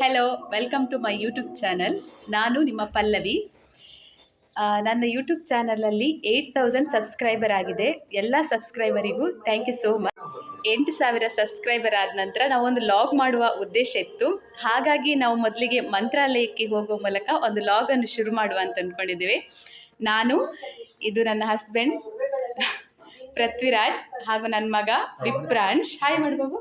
Hello welcome to my YouTube channel ನಾನು ನಿಮ್ಮ ಪಲ್ಲವಿ. ನನ್ನ ಯೂಟ್ಯೂಬ್ ಚಾನಲಲ್ಲಿ ಏಯ್ಟ್ ತೌಸಂಡ್ ಸಬ್ಸ್ಕ್ರೈಬರ್ ಆಗಿದೆ. ಎಲ್ಲ ಸಬ್ಸ್ಕ್ರೈಬರಿಗೂ ಥ್ಯಾಂಕ್ ಯು ಸೋ ಮಚ್ ಎಂಟು ಸಾವಿರ ಸಬ್ಸ್ಕ್ರೈಬರ್ ಆದ ನಂತರ ನಾವೊಂದು ಲಾಗ್ ಮಾಡುವ ಉದ್ದೇಶ ಇತ್ತು. ಹಾಗಾಗಿ ನಾವು ಮೊದಲಿಗೆ ಮಂತ್ರಾಲಯಕ್ಕೆ ಹೋಗೋ ಮೂಲಕ ಒಂದು ಲಾಗನ್ನು ಶುರು ಮಾಡುವ ಅಂತ ಅಂದ್ಕೊಂಡಿದ್ದೇವೆ ನಾನು ಇದು ನನ್ನ ಹಸ್ಬೆಂಡ್ ಪೃಥ್ವಿರಾಜ್ ಹಾಗೂ ನನ್ನ ಮಗ ವಿಪ್ರಾಂಶ್. ಹಾಯ್ ಮಾಡ್ಬಾಬು.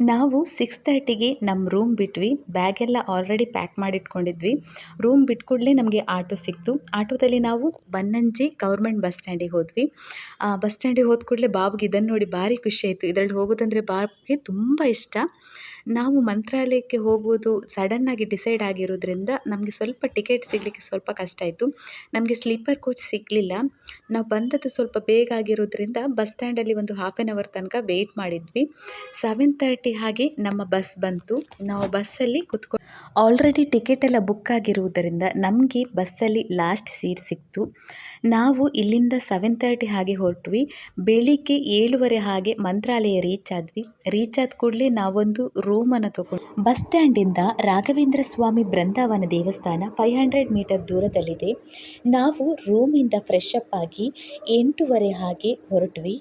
ನಾವು ಸಿಕ್ಸ್ ತರ್ಟಿಗೆ ನಮ್ಮ ರೂಮ್ ಬಿಟ್ವಿ. ಬ್ಯಾಗೆಲ್ಲ ಆಲ್ರೆಡಿ ಪ್ಯಾಕ್ ಮಾಡಿಟ್ಕೊಂಡಿದ್ವಿ. ರೂಮ್ ಬಿಟ್ಟ ಕೂಡಲೇ ನಮಗೆ ಆಟೋ ಸಿಕ್ತು. ಆಟೋದಲ್ಲಿ ನಾವು ಬನ್ನಂಜಿ ಗೌರ್ಮೆಂಟ್ ಬಸ್ ಸ್ಟ್ಯಾಂಡಿಗೆ ಹೋದ್ವಿ. ಬಸ್ ಸ್ಟ್ಯಾಂಡಿಗೆ ಹೋದ ಕೂಡಲೇ ಬಾಬುಗೆ ಇದನ್ನು ನೋಡಿ ಭಾರಿ ಖುಷಿ ಆಯಿತು. ಇದರಲ್ಲಿ ಹೋಗೋದಂದರೆ ಬಾಬುಗೆ ತುಂಬ ಇಷ್ಟ. ನಾವು ಮಂತ್ರಾಲಯಕ್ಕೆ ಹೋಗುವುದು ಸಡನ್ನಾಗಿ ಡಿಸೈಡ್ ಆಗಿರೋದ್ರಿಂದ ನಮಗೆ ಸ್ವಲ್ಪ ಟಿಕೆಟ್ ಸಿಗಲಿಕ್ಕೆ ಸ್ವಲ್ಪ ಕಷ್ಟ ಆಯಿತು. ನಮಗೆ ಸ್ಲೀಪರ್ ಕೋಚ್ ಸಿಗಲಿಲ್ಲ. ನಾವು ಬಂದದ್ದು ಸ್ವಲ್ಪ ಬೇಗ ಆಗಿರೋದ್ರಿಂದ ಬಸ್ ಸ್ಟ್ಯಾಂಡಲ್ಲಿ ಒಂದು ಹಾಫ್ ಆನ್ ಅವರ್ ತನಕ ವೆಯ್ಟ್ ಮಾಡಿದ್ವಿ. ಸೆವೆನ್ ತರ್ಟಿ ಹಾಗೆ ನಮ್ಮ ಬಸ್ ಬಂತು. ನಾವು ಬಸ್ಸಲ್ಲಿ ಕುತ್ಕೊ ಆಲ್ರೆಡಿ ಟಿಕೆಟ್ ಎಲ್ಲ ಬುಕ್ ಆಗಿರುವುದರಿಂದ ನಮಗೆ ಬಸ್ಸಲ್ಲಿ ಲಾಸ್ಟ್ ಸೀಟ್ ಸಿಕ್ತು. ನಾವು ಇಲ್ಲಿಂದ ಸೆವೆನ್ ತರ್ಟಿ ಹಾಗೆ ಹೊರಟ್ವಿ. ಬೆಳಿಗ್ಗೆ ಏಳುವರೆ ಹಾಗೆ ಮಂತ್ರಾಲಯ ರೀಚ್ ಆದ್ವಿ. ರೀಚ್ ಆದ ಕೂಡಲೇ ನಾವೊಂದು ರೂಮನ್ನು ತಗೊಂಡು ಬಸ್ ಸ್ಟ್ಯಾಂಡಿಂದ ರಾಘವೇಂದ್ರ ಸ್ವಾಮಿ ಬೃಂದಾವನ ದೇವಸ್ಥಾನ ಫೈವ್ ಹಂಡ್ರೆಡ್ ಮೀಟರ್ ದೂರದಲ್ಲಿದೆ. ನಾವು ರೂಮಿಂದ ಫ್ರೆಶ್ ಅಪ್ ಆಗಿ ಎಂಟೂವರೆ ಹಾಗೆ ಹೊರಟ್ವಿ.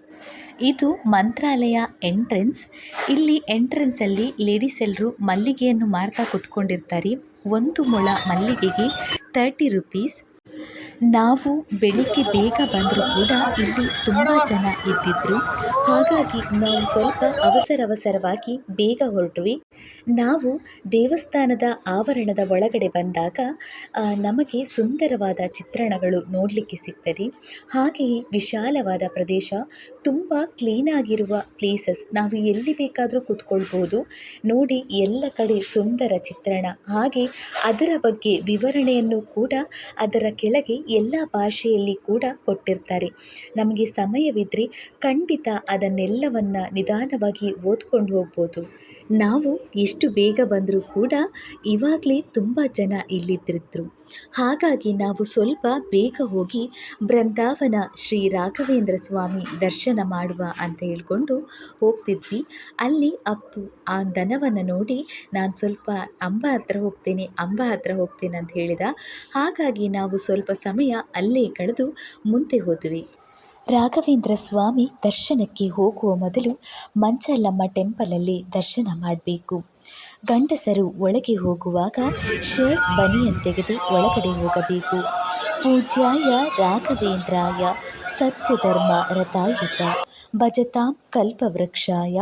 ಇದು ಮಂತ್ರಾಲಯ ಎಂಟ್ರೆನ್ಸ್ ಇಲ್ಲಿ ಎಂಟ್ರೆನ್ಸಲ್ಲಿ ಲೇಡೀಸ್ ಎಲ್ಲರೂ ಮಲ್ಲಿಗೆಯನ್ನು ಮಾರ್ತಾ ಕುತ್ಕೊಂಡಿರ್ತಾರೆ. ಒಂದು ಮೊಳ ಮಲ್ಲಿಗೆಗೆ ತರ್ಟಿ ರುಪೀಸ್ ನಾವು ಬೆಳಿಗ್ಗೆ ಬೇಗ ಬಂದರೂ ಕೂಡ ಇಲ್ಲಿ ತುಂಬ ಜನ ಇದ್ದಿದ್ರು. ಹಾಗಾಗಿ ನಾವು ಸ್ವಲ್ಪ ಅವಸರ ಅವಸರವಾಗಿ ಬೇಗ ಹೊರಟ್ವಿ. ನಾವು ದೇವಸ್ಥಾನದ ಆವರಣದ ಒಳಗಡೆ ಬಂದಾಗ ನಮಗೆ ಸುಂದರವಾದ ಚಿತ್ರಣಗಳು ನೋಡಲಿಕ್ಕೆ ಸಿಗ್ತದೆ. ಹಾಗೆಯೇ ವಿಶಾಲವಾದ ಪ್ರದೇಶ, ತುಂಬ ಕ್ಲೀನಾಗಿರುವ ಪ್ಲೇಸಸ್ ನಾವು ಎಲ್ಲಿ ಬೇಕಾದರೂ ಕೂತ್ಕೊಳ್ಬೋದು. ನೋಡಿ, ಎಲ್ಲ ಕಡೆ ಸುಂದರ ಚಿತ್ರಣ. ಹಾಗೆ ಅದರ ಬಗ್ಗೆ ವಿವರಣೆಯನ್ನು ಕೂಡ ಅದರ ಕೆಳಗೆ ಎಲ್ಲ ಭಾಷೆಯಲ್ಲಿ ಕೂಡ ಕೊಟ್ಟಿರ್ತಾರೆ. ನಮಗೆ ಸಮಯವಿದ್ದರೆ ಖಂಡಿತ ಅದನ್ನೆಲ್ಲವನ್ನು ನಿಧಾನವಾಗಿ ಓದ್ಕೊಂಡು ಹೋಗ್ಬೋದು. ನಾವು ಎಷ್ಟು ಬೇಗ ಬಂದರೂ ಕೂಡ ಇವಾಗಲೇ ತುಂಬ ಜನ ಇಲ್ಲಿದ್ದಿದ್ರು. ಹಾಗಾಗಿ ನಾವು ಸ್ವಲ್ಪ ಬೇಗ ಹೋಗಿ ಬೃಂದಾವನ ಶ್ರೀ ರಾಘವೇಂದ್ರ ಸ್ವಾಮಿ ದರ್ಶನ ಮಾಡುವ ಅಂತ ಹೇಳ್ಕೊಂಡು ಹೋಗ್ತಿದ್ವಿ. ಅಲ್ಲಿ ಅಪ್ಪು ಆ ದನವನ್ನು ನೋಡಿ ನಾನು ಸ್ವಲ್ಪ ಅಂಬ ಹತ್ರ ಹೋಗ್ತೇನೆ, ಅಂಬ ಹತ್ರ ಹೋಗ್ತೇನೆ ಅಂತ ಹೇಳಿದ. ಹಾಗಾಗಿ ನಾವು ಸ್ವಲ್ಪ ಸಮಯ ಅಲ್ಲೇ ಕಳೆದು ಮುಂದೆ ಹೋದ್ವಿ. ರಾಘವೇಂದ್ರ ಸ್ವಾಮಿ ದರ್ಶನಕ್ಕೆ ಹೋಗುವ ಮೊದಲು ಮಂಚಲ್ಲಮ್ಮ ಟೆಂಪಲಲ್ಲಿ ದರ್ಶನ ಮಾಡಬೇಕು. ಗಂಡಸರು ಒಳಗೆ ಹೋಗುವಾಗ ಶರ್ಟ್, ಬನಿಯನ್ ತೆಗೆದು ಒಳಗಡೆ ಹೋಗಬೇಕು. ಪೂಜ್ಯಾಯ ರಾಘವೇಂದ್ರಾಯ ಸತ್ಯಧರ್ಮ ರಥಾಯಿಜ. ಭಜತಾಂ ಕಲ್ಪವೃಕ್ಷಾಯ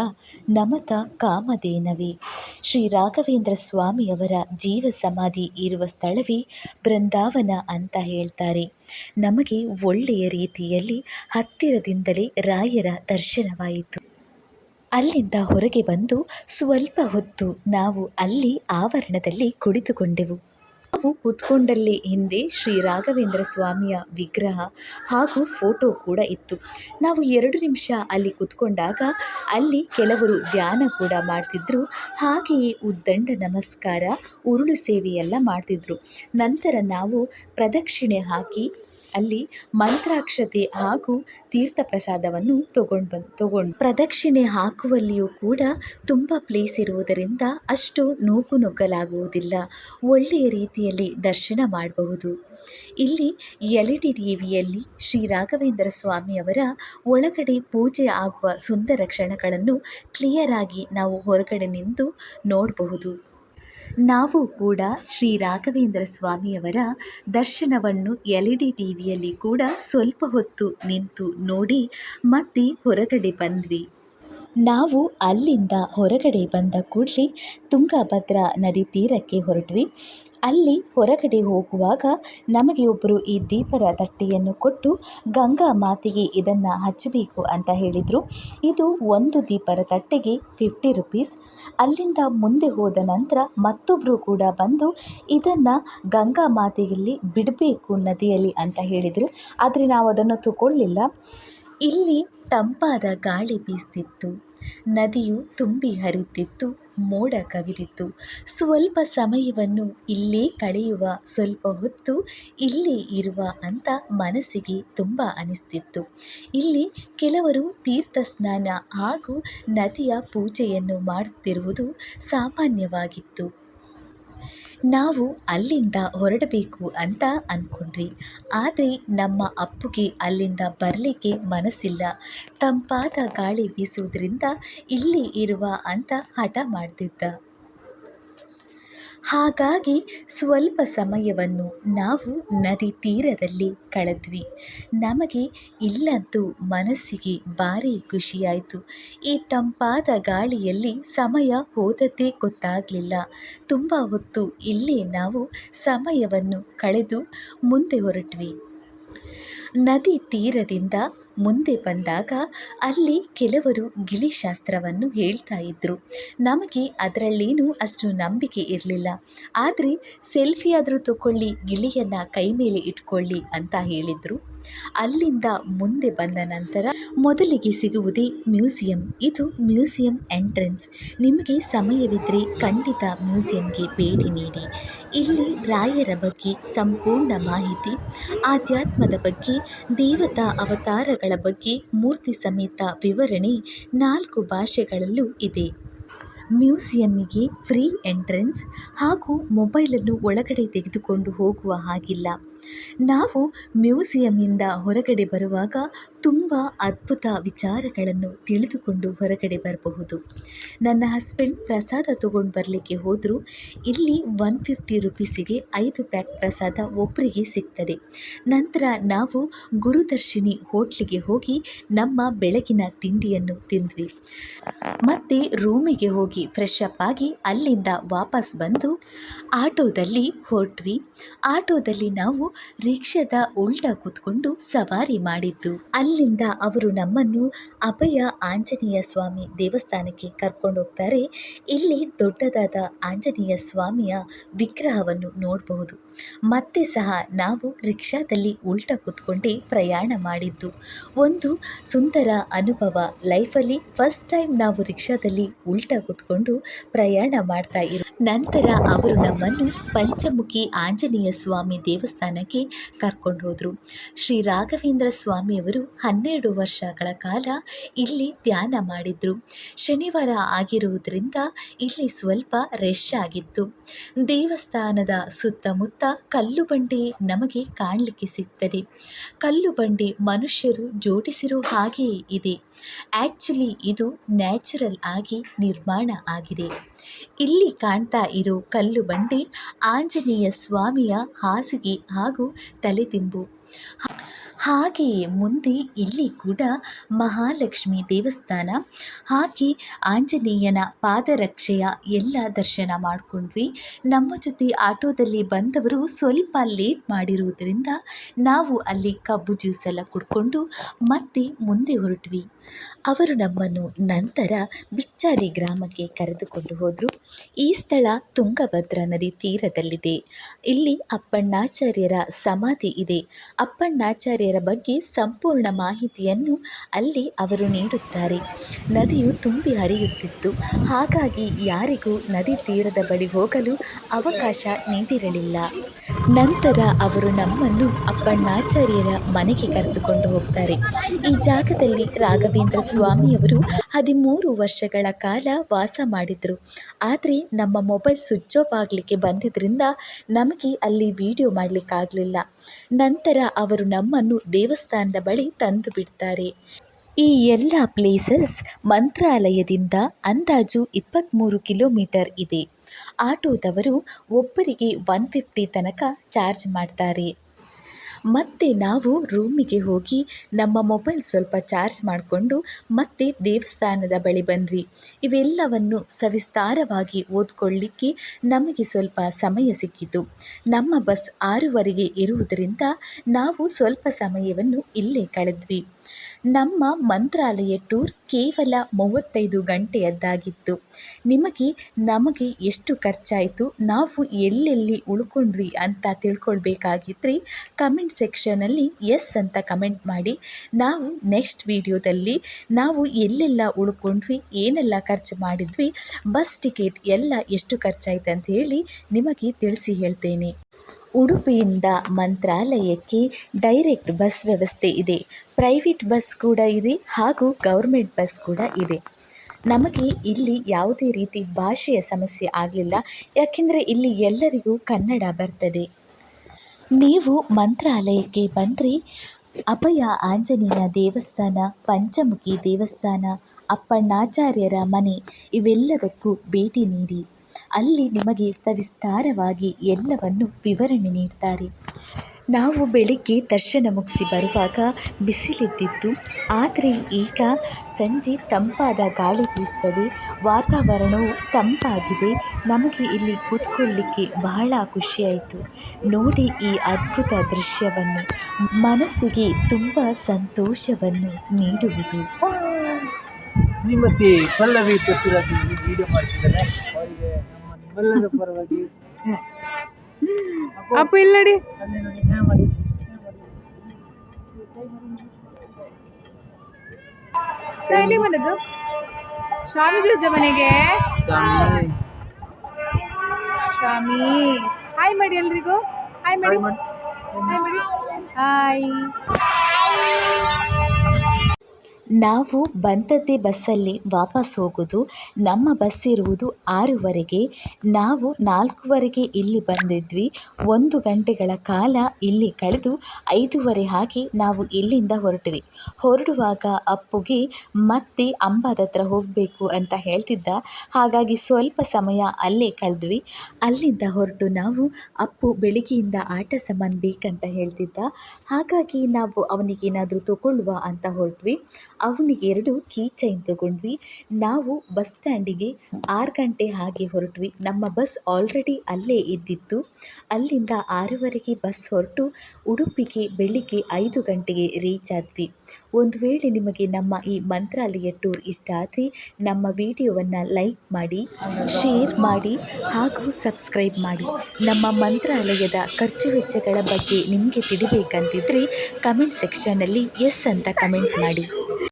ನಮತ ಕಾಮಧೇನವೇ. ಶ್ರೀ ರಾಘವೇಂದ್ರ ಸ್ವಾಮಿಯವರ ಜೀವ ಸಮಾಧಿ ಇರುವ ಸ್ಥಳವೇ ಬೃಂದಾವನ ಅಂತ ಹೇಳ್ತಾರೆ. ನಮಗೆ ಒಳ್ಳೆಯ ರೀತಿಯಲ್ಲಿ ಹತ್ತಿರದಿಂದಲೇ ರಾಯರ ದರ್ಶನವಾಯಿತು. ಅಲ್ಲಿಂದ ಹೊರಗೆ ಬಂದು ಸ್ವಲ್ಪ ಹೊತ್ತು ನಾವು ಅಲ್ಲಿ ಆವರಣದಲ್ಲಿ ಕುಳಿತುಕೊಂಡೆವು. ನಾವು ಕೂತ್ಕೊಂಡಲ್ಲಿ ಹಿಂದೆ ಶ್ರೀ ರಾಘವೇಂದ್ರ ಸ್ವಾಮಿಯ ವಿಗ್ರಹ ಹಾಗೂ ಫೋಟೋ ಕೂಡ ಇತ್ತು. ನಾವು ಎರಡು ನಿಮಿಷ ಅಲ್ಲಿ ಕೂತ್ಕೊಂಡಾಗ ಅಲ್ಲಿ ಕೆಲವರು ಧ್ಯಾನ ಕೂಡ ಮಾಡ್ತಿದ್ರು. ಹಾಗೆಯೇ ಉದ್ದಂಡ ನಮಸ್ಕಾರ, ಉರುಳು ಸೇವೆಯೆಲ್ಲ ಮಾಡ್ತಿದ್ರು. ನಂತರ ನಾವು ಪ್ರದಕ್ಷಿಣೆ ಹಾಕಿ ಅಲ್ಲಿ ಮಂತ್ರಾಕ್ಷತೆ ಹಾಗೂ ತೀರ್ಥ ಪ್ರಸಾದವನ್ನು ತಗೊಂಡು ಬಂದು, ತಗೊಂಡು ಪ್ರದಕ್ಷಿಣೆ ಹಾಕುವಲ್ಲಿಯೂ ಕೂಡ ತುಂಬ ಪ್ಲೇಸ್ ಇರುವುದರಿಂದ ಅಷ್ಟು ನೂಕು ನುಗ್ಗಲಾಗುವುದಿಲ್ಲ. ಒಳ್ಳೆಯ ರೀತಿಯಲ್ಲಿ ದರ್ಶನ ಮಾಡಬಹುದು. ಇಲ್ಲಿ ಎಲ್ ಇ ಟಿ ವಿಯಲ್ಲಿ ಶ್ರೀ ರಾಘವೇಂದ್ರ ಸ್ವಾಮಿಯವರ ಒಳಗಡೆ ಪೂಜೆ ಆಗುವ ಸುಂದರ ಕ್ಷಣಗಳನ್ನು ಕ್ಲಿಯರ್ ಆಗಿ ನಾವು ಹೊರಗಡೆ ನಿಂತು ನೋಡಬಹುದು. ನಾವು ಕೂಡ ಶ್ರೀ ರಾಘವೇಂದ್ರ ಸ್ವಾಮಿಯವರ ದರ್ಶನವನ್ನು ಎಲ್ ಇ ಡಿ ಟಿ ಕೂಡ ಸ್ವಲ್ಪ ಹೊತ್ತು ನಿಂತು ನೋಡಿ ಮತ್ತೆ ಹೊರಗಡೆ ಬಂದ್ವಿ. ನಾವು ಅಲ್ಲಿಂದ ಹೊರಗಡೆ ಬಂದ ಕೂಡಲೇ ತುಂಗಭದ್ರಾ ನದಿ ತೀರಕ್ಕೆ ಹೊರಟ್ವಿ. ಅಲ್ಲಿ ಹೊರಗಡೆ ಹೋಗುವಾಗ ನಮಗೆ ಒಬ್ಬರು ಈ ದೀಪರ ತಟ್ಟೆಯನ್ನು ಕೊಟ್ಟು, ಗಂಗಾ ಮಾತೆಗೆ ಇದನ್ನು ಹಚ್ಚಬೇಕು ಅಂತ ಹೇಳಿದರು. ಇದು ಒಂದು ದೀಪರ ತಟ್ಟೆಗೆ ಫಿಫ್ಟಿ ರುಪೀಸ್ ಅಲ್ಲಿಂದ ಮುಂದೆ ಹೋದ ನಂತರ ಮತ್ತೊಬ್ಬರು ಕೂಡ ಬಂದು, ಇದನ್ನು ಗಂಗಾ ಮಾತೆಯಲ್ಲಿ ಬಿಡಬೇಕು ನದಿಯಲ್ಲಿ ಅಂತ ಹೇಳಿದರು. ಆದರೆ ನಾವು ಅದನ್ನು ತಗೊಳ್ಳಿಲ್ಲ. ಇಲ್ಲಿ ತಂಪಾದ ಗಾಳಿ ಬೀಸ್ತಿತ್ತು. ನದಿಯು ತುಂಬಿ ಹರಿತಿತ್ತು ಮೋಡ ಕವಿದಿತ್ತು. ಸ್ವಲ್ಪ ಸಮಯವನ್ನು ಇಲ್ಲೇ ಕಳೆಯುವ ಸ್ವಲ್ಪ ಹೊತ್ತು ಇಲ್ಲೇ ಇರುವ ಅಂತ ಮನಸ್ಸಿಗೆ ತುಂಬ ಅನಿಸ್ತಿತ್ತು. ಇಲ್ಲಿ ಕೆಲವರು ತೀರ್ಥ ಸ್ನಾನ ಹಾಗೂ ನದಿಯ ಪೂಜೆಯನ್ನು ಮಾಡುತ್ತಿರುವುದು ಸಾಮಾನ್ಯವಾಗಿತ್ತು. ನಾವು ಅಲ್ಲಿಂದ ಹೊರಡಬೇಕು ಅಂತ ಅಂದ್ಕೊಂಡ್ವಿ ಆದರೆ ನಮ್ಮ ಅಪ್ಪುಗೆ ಅಲ್ಲಿಂದ ಬರಲಿಕ್ಕೆ ಮನಸ್ಸಿಲ್ಲ. ತಂಪಾದ ಗಾಳಿ ಬೀಸುವುದರಿಂದ ಇಲ್ಲಿ ಇರುವ ಅಂತ ಹಠ ಮಾಡ್ತಿದ್ದ. ಹಾಗಾಗಿ ಸ್ವಲ್ಪ ಸಮಯವನ್ನು ನಾವು ನದಿ ತೀರದಲ್ಲಿ ಕಳೆದ್ವಿ. ನಮಗೆ ಇಲ್ಲಂತೂ ಮನಸ್ಸಿಗೆ ಭಾರಿ ಖುಷಿಯಾಯಿತು. ಈ ತಂಪಾದ ಗಾಳಿಯಲ್ಲಿ ಸಮಯ ಹೋದದ್ದೇ ಗೊತ್ತಾಗಲಿಲ್ಲ. ತುಂಬ ಹೊತ್ತು ಇಲ್ಲೇ ನಾವು ಸಮಯವನ್ನು ಕಳೆದು ಮುಂದೆ ಹೊರಟ್ವಿ. ನದಿ ತೀರದಿಂದ ಮುಂದೆ ಬಂದಾಗ ಅಲ್ಲಿ ಕೆಲವರು ಗಿಳಿಶಾಸ್ತ್ರವನ್ನು ಹೇಳ್ತಾ ಇದ್ದರು ನಮಗೆ ಅದರಲ್ಲೇನೂ ಅಷ್ಟು ನಂಬಿಕೆ ಇರಲಿಲ್ಲ. ಆದರೆ ಸೆಲ್ಫಿ ಆದರೂ ತಗೊಳ್ಳಿ, ಗಿಳಿಯನ್ನು ಕೈ ಮೇಲೆ ಇಟ್ಕೊಳ್ಳಿ ಅಂತ ಹೇಳಿದರು. ಅಲ್ಲಿಂದ ಮುಂದೆ ಬಂದ ನಂತರ ಮೊದಲಿಗೆ ಸಿಗುವುದೇ ಮ್ಯೂಸಿಯಂ. ಇದು ಮ್ಯೂಸಿಯಂ ಎಂಟ್ರೆನ್ಸ್. ನಿಮಗೆ ಸಮಯವಿದ್ದರೆ ಖಂಡಿತ ಮ್ಯೂಸಿಯಂಗೆ ಭೇಟಿ ನೀಡಿ. ಇಲ್ಲಿ ರಾಯರ ಬಗ್ಗೆ ಸಂಪೂರ್ಣ ಮಾಹಿತಿ, ಆಧ್ಯಾತ್ಮದ ಬಗ್ಗೆ, ದೇವತಾ ಅವತಾರಗಳ ಬಗ್ಗೆ, ಮೂರ್ತಿ ಸಮೇತ ವಿವರಣೆ ನಾಲ್ಕು ಭಾಷೆಗಳಲ್ಲೂ ಇದೆ. ಮ್ಯೂಸಿಯಮ್ಮಿಗೆ ಫ್ರೀ ಎಂಟ್ರೆನ್ಸ್ ಹಾಗೂ ಮೊಬೈಲನ್ನು ಒಳಗಡೆ ತೆಗೆದುಕೊಂಡು ಹೋಗುವ ಹಾಗಿಲ್ಲ. ನಾವು ಮ್ಯೂಸಿಯಮ್ಮಿಂದ ಹೊರಗಡೆ ಬರುವಾಗ ತುಂಬ ಅದ್ಭುತ ವಿಚಾರಗಳನ್ನು ತಿಳಿದುಕೊಂಡು ಹೊರಗಡೆ ಬರಬಹುದು. ನನ್ನ ಹಸ್ಬೆಂಡ್ ಪ್ರಸಾದ ತೊಗೊಂಡು ಬರಲಿಕ್ಕೆ ಹೋದರೂ. ಇಲ್ಲಿ ಒನ್ ಫಿಫ್ಟಿ ರುಪೀಸಿಗೆ ಐದು ಪ್ಯಾಕ್ ಪ್ರಸಾದ ಒಬ್ಬರಿಗೆ ಸಿಗ್ತದೆ. ನಂತರ ನಾವು ಗುರುದರ್ಶಿನಿ ಹೋಟ್ಲಿಗೆ ಹೋಗಿ ನಮ್ಮ ಬೆಳಗಿನ ತಿಂಡಿಯನ್ನು ತಿಂದ್ವಿ. ಮತ್ತೆ ರೂಮಿಗೆ ಹೋಗಿ ಫ್ರೆಶ್ ಅಪ್ ಆಗಿ ಅಲ್ಲಿಂದ ವಾಪಸ್ ಬಂದು ಆಟೋದಲ್ಲಿ ಹೊರಟ್ವಿ. ಆಟೋದಲ್ಲಿ ನಾವು ರಿಕ್ಷಾದ ಉಲ್ಟಾ ಕೂತ್ಕೊಂಡು ಸವಾರಿ ಮಾಡಿದ್ದು. ಅಲ್ಲಿಂದ ಅವರು ನಮ್ಮನ್ನು ಅಭಯ ಆಂಜನೇಯ ಸ್ವಾಮಿ ದೇವಸ್ಥಾನಕ್ಕೆ ಕರ್ಕೊಂಡು ಹೋಗ್ತಾರೆ. ಇಲ್ಲಿ ದೊಡ್ಡದಾದ ಆಂಜನೇಯ ಸ್ವಾಮಿಯ ವಿಗ್ರಹವನ್ನು ನೋಡಬಹುದು. ಮತ್ತೆ ಸಹ ನಾವು ರಿಕ್ಷಾದಲ್ಲಿ ಉಲ್ಟ ಕೂತ್ಕೊಂಡೇ ಪ್ರಯಾಣ ಮಾಡಿದ್ದು. ಒಂದು ಸುಂದರ ಅನುಭವ ಲೈಫಲ್ಲಿ ಫಸ್ಟ್ ಟೈಮ್ ನಾವು ರಿಕ್ಷಾದಲ್ಲಿ ಉಲ್ಟ ಕೂತ್ಕೊಂಡು ಪ್ರಯಾಣ ಮಾಡ್ತಾ ಇರೋ ನಂತರ ಅವರು ನಮ್ಮನ್ನು ಪಂಚಮುಖಿ ಆಂಜನೇಯ ಸ್ವಾಮಿ ದೇವಸ್ಥಾನಕ್ಕೆ ಕರ್ಕೊಂಡು ಹೋದರು. ಶ್ರೀ ರಾಘವೇಂದ್ರ ಸ್ವಾಮಿಯವರು ಹನ್ನೆರಡು ವರ್ಷಗಳ ಕಾಲ ಇಲ್ಲಿ ಧ್ಯಾನ ಮಾಡಿದ್ರು. ಶನಿವಾರ ಆಗಿರುವುದರಿಂದ ಇಲ್ಲಿ ಸ್ವಲ್ಪ ರಶ್ ಆಗಿತ್ತು. ದೇವಸ್ಥಾನದ ಸುತ್ತಮುತ್ತ ಕಲ್ಲು ಬಂಡಿ ನಮಗೆ ಕಾಣಲಿಕ್ಕೆ ಸಿಗ್ತದೆ. ಕಲ್ಲು ಬಂಡಿ ಮನುಷ್ಯರು ಜೋಡಿಸಿರೋ ಹಾಗೆಯೇ ಇದೆ. ಆ್ಯಕ್ಚುಲಿ ಇದು ನ್ಯಾಚುರಲ್ ಆಗಿ ನಿರ್ಮಾಣ ಆಗಿದೆ. ಇಲ್ಲಿ ಕಾಣ್ತಾ ಇರೋ ಕಲ್ಲು ಬಂಡಿ ಆಂಜನೇಯ ಸ್ವಾಮಿಯ ಹಾಸಿಗೆ ಹಾಗೂ ತಲೆದಿಂಬು. ಹಾಗೆಯೇ ಮುಂದೆ ಇಲ್ಲಿ ಕೂಡ ಮಹಾಲಕ್ಷ್ಮಿ ದೇವಸ್ಥಾನ. ಹಾಗೆ ಆಂಜನೇಯನ ಪಾದರಕ್ಷೆಯ ಎಲ್ಲ ದರ್ಶನ ಮಾಡಿಕೊಂಡ್ವಿ. ನಮ್ಮ ಜೊತೆ ಆಟೋದಲ್ಲಿ ಬಂದವರು ಸ್ವಲ್ಪ ಲೇಟ್ ಮಾಡಿರುವುದರಿಂದ ನಾವು ಅಲ್ಲಿ ಕಬ್ಬು ಜ್ಯೂಸೆಲ್ಲ ಕುಡ್ಕೊಂಡು ಮತ್ತೆ ಮುಂದೆ ಹೊರಟ್ವಿ. ಅವರು ನಮ್ಮನ್ನು ನಂತರ ಬಿಚ್ಚಾರಿ ಗ್ರಾಮಕ್ಕೆ ಕರೆದುಕೊಂಡು ಹೋದರು. ಈ ಸ್ಥಳ ತುಂಗಭದ್ರಾ ನದಿ ತೀರದಲ್ಲಿದೆ. ಇಲ್ಲಿ ಅಪ್ಪಣ್ಣಾಚಾರ್ಯರ ಸಮಾಧಿ ಇದೆ. ಅಪ್ಪಣ್ಣಾಚಾರ್ಯರ ಬಗ್ಗೆ ಸಂಪೂರ್ಣ ಮಾಹಿತಿಯನ್ನು ಅಲ್ಲಿ ಅವರು ನೀಡುತ್ತಾರೆ. ನದಿಯು ತುಂಬಿ ಹರಿಯುತ್ತಿತ್ತು. ಹಾಗಾಗಿ ಯಾರಿಗೂ ನದಿ ತೀರದ ಬಳಿ ಹೋಗಲು ಅವಕಾಶ ನೀಡಿರಲಿಲ್ಲ. ನಂತರ ಅವರು ನಮ್ಮನ್ನು ಅಪ್ಪಣ್ಣಾಚಾರ್ಯರ ಮನೆಗೆ ಕರೆದುಕೊಂಡು ಹೋಗ್ತಾರೆ. ಈ ಜಾಗದಲ್ಲಿ ರಾಘವೇಂದ್ರ ಸ್ವಾಮಿಯವರು ಹದಿಮೂರು ವರ್ಷಗಳ ಕಾಲ ವಾಸ ಮಾಡಿದರು. ಆದರೆ ನಮ್ಮ ಮೊಬೈಲ್ ಸ್ವಿಚ್ ಆಫ್ ಆಗಲಿಕ್ಕೆ ಬಂದಿದ್ದರಿಂದ ನಮಗೆ ಅಲ್ಲಿ ವಿಡಿಯೋ ಮಾಡಲಿಕ್ಕಾಗಲಿಲ್ಲ. ನಂತರ ಅವರು ನಮ್ಮನ್ನು ದೇವಸ್ಥಾನದ ಬಳಿ ತಂದು ಬಿಡ್ತಾರೆ. ಈ ಎಲ್ಲ ಪ್ಲೇಸಸ್ ಮಂತ್ರಾಲಯದಿಂದ ಅಂದಾಜು ಇಪ್ಪತ್ತ್ಮೂರು ಕಿಲೋಮೀಟರ್ ಇದೆ. ಆಟೋದವರು ಒಬ್ಬರಿಗೆ ಒನ್ ಫಿಫ್ಟಿ ತನಕ ಚಾರ್ಜ್ ಮಾಡ್ತಾರೆ. ಮತ್ತೆ ನಾವು ರೂಮಿಗೆ ಹೋಗಿ ನಮ್ಮ ಮೊಬೈಲ್ ಸ್ವಲ್ಪ ಚಾರ್ಜ್ ಮಾಡಿಕೊಂಡು ಮತ್ತೆ ದೇವಸ್ಥಾನದ ಬಳಿ ಬಂದ್ವಿ. ಇವೆಲ್ಲವನ್ನು ಸವಿಸ್ತಾರವಾಗಿ ಓದ್ಕೊಳ್ಳಿಕ್ಕೆ ನಮಗೆ ಸ್ವಲ್ಪ ಸಮಯ ಸಿಕ್ಕಿತು. ನಮ್ಮ ಬಸ್ ಆರೂವರೆಗೆ ಇರುವುದರಿಂದ ನಾವು ಸ್ವಲ್ಪ ಸಮಯವನ್ನು ಇಲ್ಲೇ ಕಳೆದ್ವಿ. ನಮ್ಮ ಮಂತ್ರಾಲಯ ಟೂರ್ ಕೇವಲ ಮೂವತ್ತೈದು ಗಂಟೆಯದ್ದಾಗಿತ್ತು. ನಿಮಗೆ, ನಮಗೆ ಎಷ್ಟು ಖರ್ಚಾಯಿತು, ನಾವು ಎಲ್ಲೆಲ್ಲಿ ಉಳ್ಕೊಂಡ್ವಿ ಅಂತ ತಿಳ್ಕೊಳ್ಬೇಕಾಗಿದ್ದರೆ ಕಮೆಂಟ್ ಸೆಕ್ಷನಲ್ಲಿ ಎಸ್ ಅಂತ ಕಮೆಂಟ್ ಮಾಡಿ. ನಾವು ನೆಕ್ಸ್ಟ್ ವಿಡಿಯೋದಲ್ಲಿ ನಾವು ಎಲ್ಲೆಲ್ಲ ಉಳ್ಕೊಂಡ್ವಿ, ಏನೆಲ್ಲ ಖರ್ಚು ಮಾಡಿದ್ವಿ ಬಸ್ ಟಿಕೆಟ್ ಎಲ್ಲ ಎಷ್ಟು ಖರ್ಚಾಯ್ತು ಅಂತ ಹೇಳಿ ನಿಮಗೆ ತಿಳಿಸಿ ಹೇಳ್ತೇನೆ. ಉಡುಪಿಯಿಂದ ಮಂತ್ರಾಲಯಕ್ಕೆ ಡೈರೆಕ್ಟ್ ಬಸ್ ವ್ಯವಸ್ಥೆ ಇದೆ. ಪ್ರೈವೇಟ್ ಬಸ್ ಕೂಡ ಇದೆ ಹಾಗೂ ಗೌರ್ಮೆಂಟ್ ಬಸ್ ಕೂಡ ಇದೆ. ನಮಗೆ ಇಲ್ಲಿ ಯಾವುದೇ ರೀತಿ ಭಾಷೆಯ ಸಮಸ್ಯೆ ಆಗಲಿಲ್ಲ. ಯಾಕೆಂದರೆ ಇಲ್ಲಿ ಎಲ್ಲರಿಗೂ ಕನ್ನಡ ಬರ್ತದೆ. ನೀವು ಮಂತ್ರಾಲಯಕ್ಕೆ ಬಂದರೆ ಅಭಯ ಆಂಜನೇಯ ದೇವಸ್ಥಾನ, ಪಂಚಮುಖಿ ದೇವಸ್ಥಾನ, ಅಪ್ಪಣ್ಣಾಚಾರ್ಯರ ಮನೆ ಇವೆಲ್ಲದಕ್ಕೂ ಭೇಟಿ ನೀಡಿ. ಅಲ್ಲಿ ನಿಮಗೆ ಸವಿಸ್ತಾರವಾಗಿ ಎಲ್ಲವನ್ನು ವಿವರಣೆ ನೀಡ್ತಾರೆ. ನಾವು ಬೆಳಿಗ್ಗೆ ದರ್ಶನ ಮುಗಿಸಿ ಬರುವಾಗ ಬಿಸಿಲಿದ್ದಿತ್ತು ಆದರೆ ಈಗ ಸಂಜೆ ತಂಪಾದ ಗಾಳಿ ಬೀಸ್ತದೆ, ವಾತಾವರಣವು ತಂಪಾಗಿದೆ, ನಮಗೆ ಇಲ್ಲಿ ಕೂತ್ಕೊಳ್ಳಿಕ್ಕೆ ಬಹಳ ಖುಷಿಯಾಯಿತು. ನೋಡಿ ಈ ಅದ್ಭುತ ದೃಶ್ಯವನ್ನು, ಮನಸ್ಸಿಗೆ ತುಂಬ ಸಂತೋಷವನ್ನು ನೀಡುವುದು. ಶ್ರೀಮತಿ ಪಲ್ಲವಿ ವಿಡಿಯೋ ಮಾಡ್ತಿದ್ದಾರೆ ಪರವಾಗಿ. ಅಪ್ಪ ಇಲ್ಲಡಿ. ಎಲ್ಲಿ ಬಂದದ್ದು? ಸ್ವಾಮಿ ಜೋಜ ಮನೆಗೆ. ಸ್ವಾಮಿ. ಹಾಯ್ ಮಾಡಿ ಎಲ್ರಿಗೂ. ಹಾಯ್ ಮಾಡಿ. ಹಾಯ್ ಮಾಡಿ ಹಾಯ್ ನಾವು ಬಂದದ್ದೇ ಬಸ್ಸಲ್ಲಿ ವಾಪಸ್ ಹೋಗೋದು, ನಮ್ಮ ಬಸ್ ಇರುವುದು ಆರೂವರೆಗೆ. ನಾವು ನಾಲ್ಕೂವರೆಗೆ ಇಲ್ಲಿ ಬಂದಿದ್ವಿ. ಒಂದು ಗಂಟೆಗಳ ಕಾಲ ಇಲ್ಲಿ ಕಳೆದು ಐದೂವರೆ ಹಾಗೆ ನಾವು ಇಲ್ಲಿಂದ ಹೊರಟ್ವಿ. ಹೊರಡುವಾಗ ಅಪ್ಪುಗೆ, ಮತ್ತೆ ಅಂಬಾದ ಹತ್ರ ಹೋಗಬೇಕು ಅಂತ ಹೇಳ್ತಿದ್ದ. ಹಾಗಾಗಿ ಸ್ವಲ್ಪ ಸಮಯ ಅಲ್ಲೇ ಕಳೆದ್ವಿ. ಅಲ್ಲಿಂದ ಹೊರಟು ನಾವು ಅಪ್ಪು ಬೆಳಿಗ್ಗೆಯಿಂದ ಆಟ ಸಾಮಾನು ಬೇಕಂತ ಹೇಳ್ತಿದ್ದ. ಹಾಗಾಗಿ ನಾವು ಅವನಿಗೇನಾದರೂ ತಗೊಳ್ಳುವ ಅಂತ ಹೊರಟ್ವಿ. ಅವನಿಗೆ ಎರಡು ಕೀ ತಗೊಂಡ್ವಿ. ನಾವು ಬಸ್ ಸ್ಟ್ಯಾಂಡಿಗೆ ಆರು ಗಂಟೆ ಹಾಗೆ ಹೊರಟ್ವಿ. ನಮ್ಮ ಬಸ್ ಆಲ್ರೆಡಿ ಅಲ್ಲೇ ಇದ್ದಿತ್ತು. ಅಲ್ಲಿಂದ ಆರೂವರೆಗೆ ಬಸ್ ಹೊರಟು ಉಡುಪಿಗೆ ಬೆಳಿಗ್ಗೆ ಐದು ಗಂಟೆಗೆ ರೀಚ್ ಆದ್ವಿ. ಒಂದು ವೇಳೆ ನಿಮಗೆ ನಮ್ಮ ಈ ಮಂತ್ರಾಲಯ ಟೂರ್ ಇಷ್ಟ ಆದರೆ ನಮ್ಮ ವಿಡಿಯೋವನ್ನು ಲೈಕ್ ಮಾಡಿ, ಶೇರ್ ಮಾಡಿ ಹಾಗೂ ಸಬ್ಸ್ಕ್ರೈಬ್ ಮಾಡಿ. ನಮ್ಮ ಮಂತ್ರಾಲಯದ ಖರ್ಚು ವೆಚ್ಚಗಳ ಬಗ್ಗೆ ನಿಮಗೆ ತಿಳಿಬೇಕಂತಿದ್ರೆ ಕಮೆಂಟ್ ಸೆಕ್ಷನಲ್ಲಿ ಎಸ್ ಅಂತ ಕಮೆಂಟ್ ಮಾಡಿ.